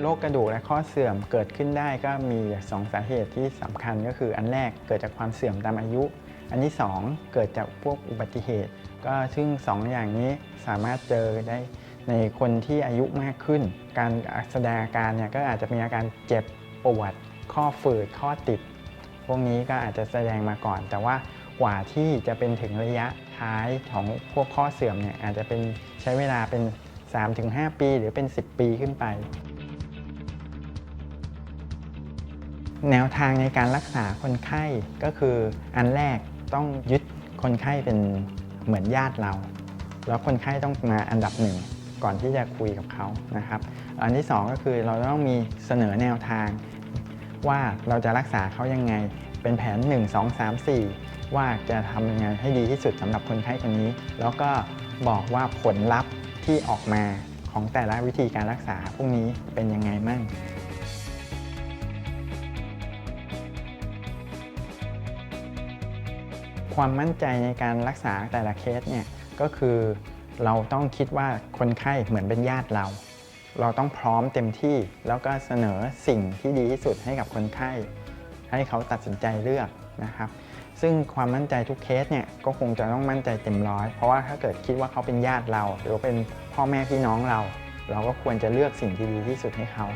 โรคกระดูกและข้อเสื่อมเกิดขึ้นได้ก็มีสองสาเหตุที่สำคัญก็คืออันแรกเกิดจากความเสื่อมตามอายุ อันที่สองเกิดจากพวกอุบัติเหตุ ก็ซึ่งสองอย่างนี้สามารถเจอได้ในคนที่อายุมากขึ้น การแสดงอาการเนี่ยก็อาจจะมีอาการเจ็บปวดข้อฝืดข้อติด พวกนี้ก็อาจจะแสดงมาก่อน แต่ว่ากว่าที่จะเป็นถึงระยะท้ายของพวกข้อเสื่อมเนี่ยอาจจะเป็นใช้เวลาเป็น 3-5 ปี หรือเป็น 10 ปีขึ้นไป แนวทางในการรักษาคนไข้ก็คืออันแรกต้องยึดคนไข้เป็นเหมือนญาติเรา แล้วคนไข้ต้องมาอันดับหนึ่งก่อนที่จะคุยกับเขานะครับ อันที่สองก็คือเราต้องมีเสนอแนวทาง ว่าเราจะรักษาเขายังไง เป็นแผน 1 2 3 4 ว่าจะทำยังไงให้ดีที่สุดสำหรับคนไข้คนนี้ แล้วก็บอกว่าผลลัพธ์ที่ออกมาของแต่ละวิธีการรักษาพวกนี้เป็นยังไงมั่ง ความมั่นใจในการรักษาแต่ละเคสเนี่ยก็คือเราต้องคิดว่าคนไข้เหมือนเป็นญาติเรา เราต้องพร้อมเต็มที่แล้วก็เสนอสิ่งที่ดีที่สุดให้กับคนไข้ ให้เขาตัดสินใจเลือกนะครับ ซึ่งความมั่นใจทุกเคสเนี่ยก็คงจะต้องมั่นใจเต็มร้อยเพราะว่าถ้าเกิดคิดว่าเขาเป็นญาติเรา หรือเป็นพ่อแม่พี่น้องเรา เราก็ควรจะเลือกสิ่งที่ดีที่สุดให้เขา